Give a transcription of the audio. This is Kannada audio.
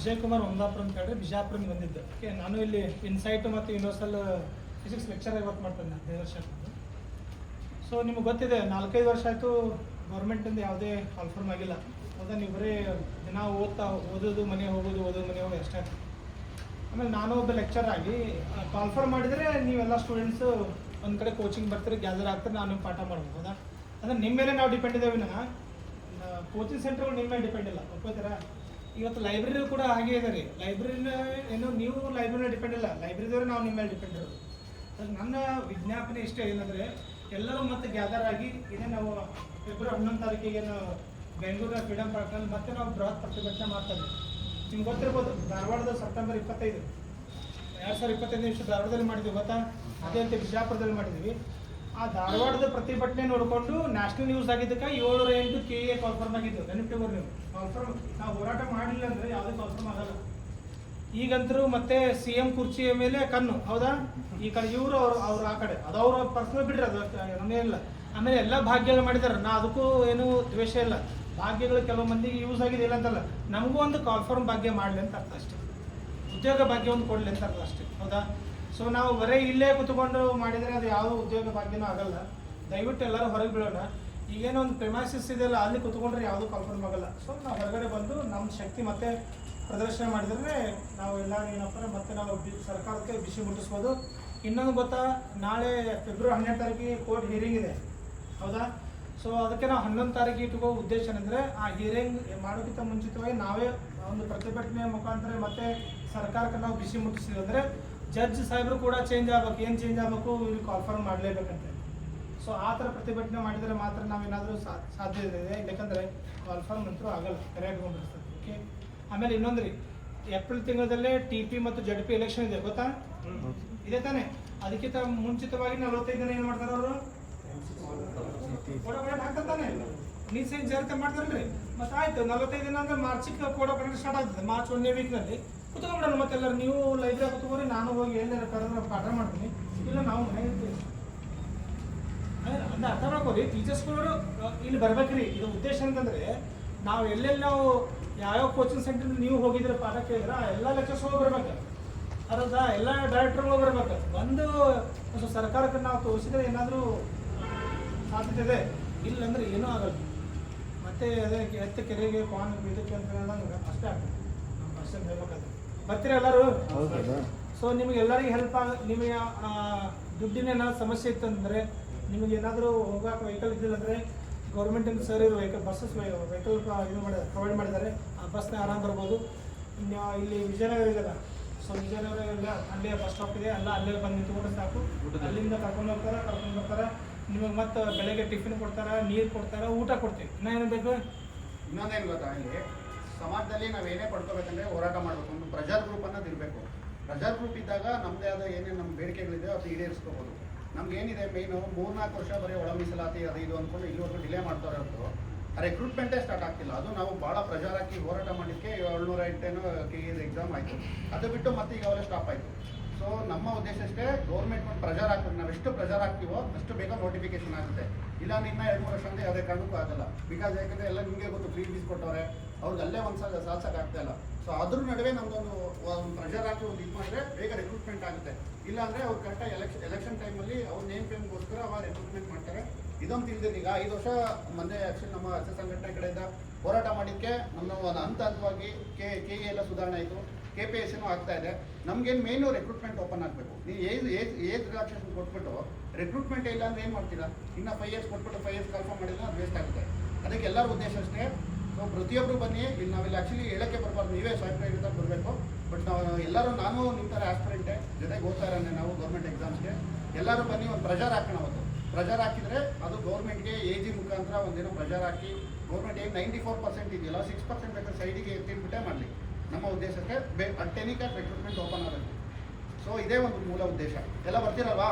ವಿಜಯ್ ಕುಮಾರ್ ಅಂತ ಹೇಳಿದ್ರೆ ಬಿಜಾಪುರ ಬಂದಿದ್ದೆ. ಓಕೆ, ನಾನು ಇಲ್ಲಿ ಇನ್ಸೈಟ್ ಮತ್ತು ಯೂನಿವರ್ಸಲ್ ಫಿಸಿಕ್ಸ್ ಲೆಕ್ಚರ್ ಇವತ್ತು ಮಾಡ್ತೇನೆ ಹದಿನೈದು ವರ್ಷ ಸೊ ನಿಮ್ಗೆ ಗೊತ್ತಿದೆ, ನಾಲ್ಕೈದು ವರ್ಷ ಆಯಿತು ಗೌರ್ಮೆಂಟಿಂದ ಯಾವುದೇ ಕಾಲ್ಫರ್ಮ್ ಆಗಿಲ್ಲ. ಹೌದಾ ನೀವು ಬರೀ ದಿನ ಓದ್ತಾ ಓದೋದು, ಮನೆ ಹೋಗೋದು, ಓದೋದು, ಮನೆ ಹೋಗೋದು ಅಷ್ಟೇ. ಆಮೇಲೆ ನಾನು ಒಬ್ಬ ಲೆಕ್ಚರ್ ಆಗಿ ಕಾಲ್ಫರ್ಮ್ ಮಾಡಿದರೆ ನೀವೆಲ್ಲ ಸ್ಟೂಡೆಂಟ್ಸು ಒಂದು ಕಡೆ ಕೋಚಿಂಗ್ ಬರ್ತೀರಿ ಗ್ಯಾದರ್ ಆಗ್ತಾರೆ, ನಾನು ಪಾಠ ಮಾಡ್ಬೋದು. ಹೌದಾ ಅಂದರೆ ನಿಮ್ಮ ಮೇಲೆ ನಾವು ಡಿಪೆಂಡ್ ಇದ್ದೇವೆ ನಾ ಕೋಚಿಂಗ್ ಸೆಂಟರ್ಗಳು ನಿಮ್ಮ ಮೇಲೆ ಡಿಪೆಂಡ್ ಇಲ್ಲ. ಒಪ್ಕೋತೀರಾ? ಇವತ್ತು ಲೈಬ್ರರಿ ಕೂಡ ಹಾಗೆ ಇದೆ ರೀ. ಲೈಬ್ರರಿನ ಏನು ನೀವು ಲೈಬ್ರರಿನ ಡಿಪೆಂಡ್ ಇಲ್ಲ. ಲೈಬ್ರರಿದವರು ನಾವು ನಿಮ್ಮ ಮೇಲೆ ಡಿಪೆಂಡ್ ಇರೋದು. ಅದು ನನ್ನ ವಿಜ್ಞಾಪನೆ ಇಷ್ಟ ಏನಂದರೆ, ಎಲ್ಲರೂ ಮತ್ತೆ ಗ್ಯಾದರ್ ಆಗಿ ಇದೇ ನಾವು ಫೆಬ್ರವರಿ ಹನ್ನೊಂದು ತಾರೀಕಿಗೆ ನಾವು ಬೆಂಗಳೂರಿನ ಫ್ರೀಡಮ್ ಪಾರ್ಕ್ನಲ್ಲಿ ಮತ್ತೆ ನಾವು ಬೃಹತ್ ಪ್ರತಿಭಟನೆ ಮಾಡ್ತಾರೆ ನಿಮ್ಗೆ ಗೊತ್ತಿರ್ಬೋದು, ಧಾರವಾಡದ ಸೆಪ್ಟೆಂಬರ್ ಇಪ್ಪತ್ತೈದು. ಎರಡು ಸಾವಿರದ ಇಪ್ಪತ್ತೈದು ನಿಮಿಷ ಧಾರವಾಡದಲ್ಲಿ ಮಾಡಿದ್ವಿ, ಗೊತ್ತಾ? ಅದೇ ಅಂತ ಬಿಜಾಪುರದಲ್ಲಿ ಮಾಡಿದ್ವಿ. ಆ ಧಾರವಾಡದ ಪ್ರತಿಭಟನೆ ನೋಡಿಕೊಂಡು ನ್ಯಾಷನಲ್ ನ್ಯೂಸ್ ಆಗಿದ್ದಕ್ಕೆ ಏಳರ ಎಂಟು ಕೆ ಎ ಕಾನ್ಫರ್ಮ್ ಆಗಿದ್ದು ನೆನಪಿಟ್ಕೋರು ನೀವು. ಕಾನ್ಫರ್ಮ್ ನಾವು ಹೋರಾಟ ಮಾಡಿಲ್ಲ ಅಂದ್ರೆ ಯಾವುದೇ ಕಾನ್ಫರ್ಮ್ ಆಗಲ್ಲ. ಈಗಂತರೂ ಮತ್ತೆ ಸಿ ಎಂ ಕುರ್ಚಿಯ ಮೇಲೆ ಕಣ್ಣು. ಹೌದಾ? ಈ ಕಡೆ ಇವರು ಅವ್ರು ಅವ್ರು ಆ ಕಡೆ. ಅದು ಅವ್ರ ಪರ್ಸನಲ್ ಬಿಡ್ರಿ, ಅದು ನಮಗೇನಿಲ್ಲ ಆಮೇಲೆ ಎಲ್ಲ ಭಾಗ್ಯಗಳು ಮಾಡಿದ್ದಾರೆ ನಾ ಅದಕ್ಕೂ ಏನು ದ್ವೇಷ ಇಲ್ಲ. ಭಾಗ್ಯಗಳು ಕೆಲವು ಮಂದಿಗೆ ಯೂಸ್ ಆಗಿದೆ ಇಲ್ಲ ಅಂತಲ್ಲ. ನಮಗೂ ಒಂದು ಕಾನ್ಫರ್ಮ್ ಭಾಗ್ಯ ಮಾಡಲಿ ಅಂತ ಅರ್ಥ ಅಷ್ಟೇ. ಉದ್ಯೋಗ ಭಾಗ್ಯ ಒಂದು ಕೊಡಲಿ ಅಂತ ಅರ್ಥ ಅಷ್ಟೇ. ಹೌದಾ? ಸೊ ನಾವು ಬರೀ ಇಲ್ಲೇ ಕುತ್ಕೊಂಡು ಮಾಡಿದರೆ ಅದು ಯಾವ ಉದ್ಯೋಗ ಭಾಗ್ಯನೂ ಆಗಲ್ಲ. ದಯವಿಟ್ಟು ಎಲ್ಲರೂ ಹೊರಗೆ ಬೀಳೋಣ. ಈಗೇನೋ ಒಂದು ಪ್ರೆಮಾಸಿಸ್ ಇದೆಯಲ್ಲ, ಅಲ್ಲಿ ಕುತ್ಕೊಂಡ್ರೆ ಯಾವುದೂ ಕನ್ಫರ್ಮ್ ಆಗಲ್ಲ. ಸೊ ನಾವು ಹೊರಗಡೆ ಬಂದು ನಮ್ಮ ಶಕ್ತಿ ಮತ್ತೆ ಪ್ರದರ್ಶನ ಮಾಡಿದ್ರೆ ನಾವು ಎಲ್ಲ ಏನಪ್ಪ ಮತ್ತೆ ನಾವು ಸರ್ಕಾರಕ್ಕೆ ಬಿಸಿ ಮುಟ್ಟಿಸ್ಬೋದು. ಇನ್ನೊಂದು ಗೊತ್ತಾ, ನಾಳೆ ಫೆಬ್ರವರಿ ಹನ್ನೆರಡು ತಾರೀಕಿಗೆ ಕೋರ್ಟ್ ಹಿಯರಿಂಗ್ ಇದೆ. ಹೌದಾ? ಸೊ ಅದಕ್ಕೆ ನಾವು ಹನ್ನೊಂದು ತಾರೀಕಿಗೆ ಇಟ್ಕೋ ಉದ್ದೇಶ ಏನಂದರೆ, ಆ ಹಿಯರಿಂಗ್ ಮಾಡೋಕ್ಕಿಂತ ಮುಂಚಿತವಾಗಿ ನಾವೇ ಒಂದು ಪ್ರತಿಭಟನೆ ಮುಖಾಂತರ ಮತ್ತೆ ಸರ್ಕಾರಕ್ಕೆ ನಾವು ಬಿಸಿ ಮುಟ್ಟಿಸಿದ್ರೆ ಜಡ್ಜ್ ಸಾಹೇಬರು ಕೂಡ ಚೇಂಜ್ ಆಗ್ಬೇಕು ಏನು ಚೇಂಜ್ ಆಗಬೇಕು ಇಲ್ಲಿ ಕಾನ್ಫರ್ಮ್ ಮಾಡಲೇಬೇಕಂತ. ಸೊ ಆ ಥರ ಪ್ರತಿಭಟನೆ ಮಾಡಿದರೆ ಮಾತ್ರ ನಾವೇನಾದರೂ ಸಾಧ್ಯ ಇದೆ ಯಾಕಂದರೆ ಕಾನ್ಫರ್ಮ್ ಅಂತೂ ಆಗಲ್ಲ ಕರೆಕ್ಟ್ ಬಂದಿರ್ತದೆ ಓಕೆ ಆಮೇಲೆ ಇನ್ನೊಂದು ರೀ ಏಪ್ರಿಲ್ ತಿಂಗಳಲ್ಲೇ ಟಿ ಪಿ ಮತ್ತು ಜಡ್ ಪಿ ಎಲೆಕ್ಷನ್ ಇದೆ ಗೊತ್ತಾ? ಇದೆ ತಾನೇ. ಅದಕ್ಕಿಂತ ಮುಂಚಿತವಾಗಿ ನಲವತ್ತೈದು ದಿನ ಏನು ಮಾಡ್ತಾರೆ ಅವರು? ಹಾಕ್ತಾನೆ ನೀ ಸೇನ್ ಜಾರಿತ ಮಾಡ್ತಾರಲ್ರಿ? ಮತ್ತೆ ಆಯ್ತು ನಲವತ್ತೈದು ದಿನ ಅಂದ್ರೆ ಮಾರ್ಚಿಗೆ ಕೋಡ ಸ್ಟಾರ್ಟ್ ಆಗ್ತದೆ ಮಾರ್ಚ್ ಒಂದನೇ ವೀಕ್ನಲ್ಲಿ ಕುತ್ಕೊಂಡ್ಬಿಡೋಣ ಮತ್ತೆಲ್ಲರೂ. ನೀವು ಲೈಬ್ರರಿ ಕುತ್ಕೊಂಡ್ರಿ ನಾನು ಹೋಗಿ ಎಲ್ಲಾರ ಕರೆದ್ರೆ ಪಾಠ ಮಾಡ್ತೀನಿ. ಇಲ್ಲ, ನಾವು ಮನೆ ಇರ್ತೀವಿ. ಅಂದ್ರೆ ಅಂದ್ರೆ ಅರ್ಥ ಮಾಡ್ಕೋರಿ ಟೀಚರ್ಸ್ಗಳು ಇಲ್ಲಿ ಬರ್ಬೇಕ್ರಿ. ಇದು ಉದ್ದೇಶ ಅಂತಂದ್ರೆ, ನಾವು ಎಲ್ಲೆಲ್ಲಿ ನಾವು ಯಾವ್ಯಾವ ಕೋಚಿಂಗ್ ಸೆಂಟರ್ ನೀವು ಹೋಗಿದ್ರೆ ಪಾಠ ಕೇಳಿದ್ರೆ ಆ ಎಲ್ಲ ಲೆಕ್ಚರ್ಸ್ ಹೋಗಿ ಬರ್ಬೇಕು. ಅದೌದಾ ಎಲ್ಲ ಡೈರೆಕ್ಟರ್ಗಳು ಬರ್ಬೇಕು. ಬಂದು ಒಂದು ಸರ್ಕಾರಕ್ಕೆ ನಾವು ತೋರಿಸಿದ್ರೆ ಏನಾದರೂ ಸಾಧ್ಯತೆ ಇದೆ? ಇಲ್ಲಂದ್ರೆ ಏನೂ ಆಗಲ್ಲ. ಮತ್ತೆ ಅದೇ ಎತ್ತ ಕೆರೆಗೆ ಪಾನ್ ಇದಕ್ಕೆ ಅಂತ ಅಷ್ಟೇ ಆಗ್ತದೆ. ನಮ್ಮ ಅಷ್ಟೇ ಹೇಳ್ಬೇಕಾದ್ರೆ. ಬರ್ತೀರಾ ಎಲ್ಲರೂ? ಸೊ ನಿಮಗೆ ಎಲ್ಲರಿಗೂ ಹೆಲ್ಪ್ ಆಗ ನಿಮಗೆ ದುಡ್ಡಿನ ಏನಾದ್ರು ಸಮಸ್ಯೆ ಇತ್ತಂದರೆ ನಿಮಗೆ ಏನಾದರೂ ಹೋಗೋಕೆ ವೆಹಿಕಲ್ ಇದ್ದಿಲ್ಲ ಅಂದರೆ ಗೌರ್ಮೆಂಟಿಂದ ಸರ್ ಇರೋ ವೆಹಿಕಲ್ ಬಸ್ಸಸ್ ವೆಹಿಕಲ್ ಇದು ಮಾಡಿದ್ದಾರೆ ಪ್ರೊವೈಡ್ ಮಾಡಿದ್ದಾರೆ. ಆ ಬಸ್ನ ಆರಾಮ್ ಬರ್ಬೋದು. ಇನ್ನು ಇಲ್ಲಿ ವಿಜಯನಗರ ಇದೆಯಲ್ಲ? ಸೊ ವಿಜಯನಗರ ಎಲ್ಲ ಅಲ್ಲೇ ಬಸ್ ಸ್ಟಾಪ್ ಇದೆ. ಎಲ್ಲ ಅಲ್ಲೇ ಬಂದು ನಿಂತ್ಕೊಂಡ್ರೆ ಸಾಕು. ಅಲ್ಲಿಂದ ಕರ್ಕೊಂಡು ಹೋಗ್ತಾರೆ ಕರ್ಕೊಂಡು ಬರ್ತಾರೆ? ನಿಮಗೆ ಮತ್ತೆ ಬೆಳಗ್ಗೆ ಟಿಫಿನ್ ಕೊಡ್ತಾರೆ ನೀರು ಕೊಡ್ತಾರೆ ಊಟ ಕೊಡ್ತೀವಿ. ನಾನು ಏನು ಬೇಕು? ಇನ್ನೊಂದೇನು ಗೊತ್ತಾ ಇಲ್ಲಿ ಸಮಾಜದಲ್ಲಿ ನಾವು ಏನೇ ಪಡ್ಕೋಬೇಕಂದ್ರೆ ಹೋರಾಟ ಮಾಡಬೇಕು. ಒಂದು ಪ್ರಜಾರ್ ಗ್ರೂಪ್ ಅನ್ನೋದು ಇರಬೇಕು. ಪ್ರೆಷರ್ ಗ್ರೂಪ್ ಇದ್ದಾಗ ನಮ್ಮದೇ ಆದ ಏನೇ ನಮ್ಮ ಬೇಡಿಕೆಗಳಿದೆ ಅದು ಈಡೇರಿಸ್ಕೋಬೋದು. ನಮ್ಗೆ ಏನಿದೆ ಮೇಯ್ನು ಮೂರ್ನಾಲ್ಕು ವರ್ಷ ಬರೀ ಒಳ ಮೀಸಲಾತಿ ಅದು ಇದು ಅಂದ್ಕೊಂಡು ಇಲ್ಲಿವರೆಗೂ ಡಿಲೇ ಮಾಡ್ತಾರೆ ಆ ರೆಕ್ರೂಟ್ಮೆಂಟೇ ಸ್ಟಾರ್ಟ್ ಆಗ್ತಿಲ್ಲ. ಅದು ನಾವು ಭಾಳ ಪ್ರಜಾರಾಕಿ ಹೋರಾಟ ಮಾಡಲಿಕ್ಕೆ ಏಳ್ನೂರ ಎಂಟೇನು ಕೆ ಎಸ್ ಎಕ್ಸಾಮ್ ಆಯಿತು. ಅದು ಬಿಟ್ಟು ಮತ್ತೆ ಈಗ ಅವರೇ ಸ್ಟಾಪ್ ಆಯಿತು. ಸೊ ನಮ್ಮ ಉದ್ದೇಶ ಅಷ್ಟೇ ಗೌರ್ಮೆಂಟ್ ಒಂದು ಪ್ರಜಾರ ಹಾಕ್ಬೇಕು. ನಾವು ಎಷ್ಟು ಪ್ರೆಷರ್ ಹಾಕ್ತೀವೋ ಅಷ್ಟು ಬೇಗ ನೋಟಿಫಿಕೇಶನ್ ಆಗುತ್ತೆ. ಇಲ್ಲ, ನಿನ್ನ ಎರಡು ಮೂರು ವರ್ಷ ಅಂದರೆ ಯಾವುದೇ ಕಾರಣಕ್ಕೂ ಆಗಲ್ಲ. ಬಿಕಾಸ್ ಯಾಕಂದರೆ ಎಲ್ಲ ನಿಮಗೆ ಗೊತ್ತು ಫ್ರೀ ಫೀಸ್ ಕೊಟ್ಟವ್ರೆ. ಅವ್ರಿಗೆ ಅಲ್ಲೇ ಒಂದು ಸಲ ಆಗ್ತಾ ಇಲ್ಲ. ಸೊ ಅದ್ರ ನಡುವೆ ನಮ್ದೊಂದು ಒಂದು ಪ್ರೆಷರ್ ಹಾಕಿ ಒಂದು ಇದು ಮಾಡಿದ್ರೆ ಬೇಗ ರಿಕ್ರೂಟ್ಮೆಂಟ್ ಆಗುತ್ತೆ. ಇಲ್ಲ ಅಂದರೆ ಅವ್ರು ಕರೆಕ್ಟಾಗಿ ಎಲೆಕ್ಷನ್ ಎಲೆಕ್ಷನ್ ಟೈಮಲ್ಲಿ ಅವ್ರು ನೇಮ್ ಫೇಮ್ಗೋಸ್ಕರ ಅವ ರಿಕ್ರೂಟ್ಮೆಂಟ್ ಮಾಡ್ತಾರೆ. ಇದೊಂದು ತಿಳಿದಿದೆ ಈಗ ಐದು ವರ್ಷ ಮೊನ್ನೆ ಆ್ಯಕ್ಚುಲಿ ನಮ್ಮ ಹಸಿರು ಸಂಘಟನೆ ಕಡೆಯಿಂದ ಹೋರಾಟ ಮಾಡಿದ್ದಕ್ಕೆ ನಮ್ಮ ಒಂದು ಹಂತ ಹಂತವಾಗಿ ಕೆ ಕೆ ಎ ಎಲ್ಲ ಸುಧಾರಣೆ ಆಯಿತು. ಕೆ ಪಿ ಎಸ್ ಆಗ್ತಾ ಇದೆ. ನಮ್ಗೇನು ಮೇನು ರಿಕ್ರೂಟ್ಮೆಂಟ್ ಓಪನ್ ಆಗಬೇಕು. ನೀವು ಏಜ್ ಏಜ್ ಏಜ್ ರಿಲಾಕ್ಸೇಷನ್ ಕೊಟ್ಬಿಟ್ಟು ರಿಕ್ರೂಟ್ಮೆಂಟ್ ಇಲ್ಲ ಅಂದ್ರೆ ಏನು ಮಾಡ್ತೀರಾ? ಇನ್ನು ಫೈವ್ ಇಯರ್ಸ್ ಕೊಟ್ಬಿಟ್ಟು ಫೈವ್ ಇಯರ್ಸ್ ಕನ್ಫರ್ಮ್ ಮಾಡಿದ್ರೆ ಅದು ವೇಸ್ಟ್ ಆಗುತ್ತೆ. ಅದಕ್ಕೆ ಎಲ್ಲರ ಉದ್ದೇಶ ಅಷ್ಟೇ ಪ್ರತಿಯೊಬ್ಬರು ಬನ್ನಿ. ಇಲ್ಲಿ ನಾವಿಲ್ಲಿ ಆ್ಯಕ್ಚುಲಿ ಹೇಳೋಕ್ಕೆ ಬರಬಾರ್ದು. ನೀವೇ ಸ್ವಯಂ ಪ್ರೇರಿತ ಬರಬೇಕು. ಬಟ್ ನಾವು, ಎಲ್ಲರೂ ನಾನು ನಿಮ್ಮ ಥರ ಆಸ್ಪಿರೆಂಟೆ ಜೊತೆಗೆ ಓದ್ತಾ ಇರೋಣ ನಾವು ಗೌರ್ಮೆಂಟ್ ಎಕ್ಸಾಮ್ಸ್ಗೆ ಎಲ್ಲರೂ ಬನ್ನಿ, ಒಂದು ಪ್ರೆಷರ್ ಹಾಕೋಣ ಅವತ್ತು. ಪ್ರೆಷರ್ ಹಾಕಿದರೆ ಅದು ಗೌರ್ಮೆಂಟ್ಗೆ ಎ ಜಿ ಮುಖಾಂತರ ಒಂದೇನೋ ಪ್ರೆಷರ್ ಹಾಕಿ ಗೌರ್ಮೆಂಟ್ ಏನು ನೈಂಟಿ ಫೋರ್ ಪರ್ಸೆಂಟ್ ಇದೆಯಲ್ಲ ಸಿಕ್ಸ್ ಪರ್ಸೆಂಟ್ ಬೇಕಾದ್ರೆ ಸೈಡಿಗೆ ಎತ್ತಿಟ್ಬಿಟ್ಟೆ ಮಾಡಲಿ. ನಮ್ಮ ಉದ್ದೇಶಕ್ಕೆ ಬೇ ಎನಿ ರಿಕ್ರೂಟ್ಮೆಂಟ್ ಓಪನ್ ಆಗುತ್ತೆ. ಸೊ ಇದೇ ಒಂದು ಮೂಲ ಉದ್ದೇಶ. ಎಲ್ಲ ಬರ್ತೀರಲ್ವಾ?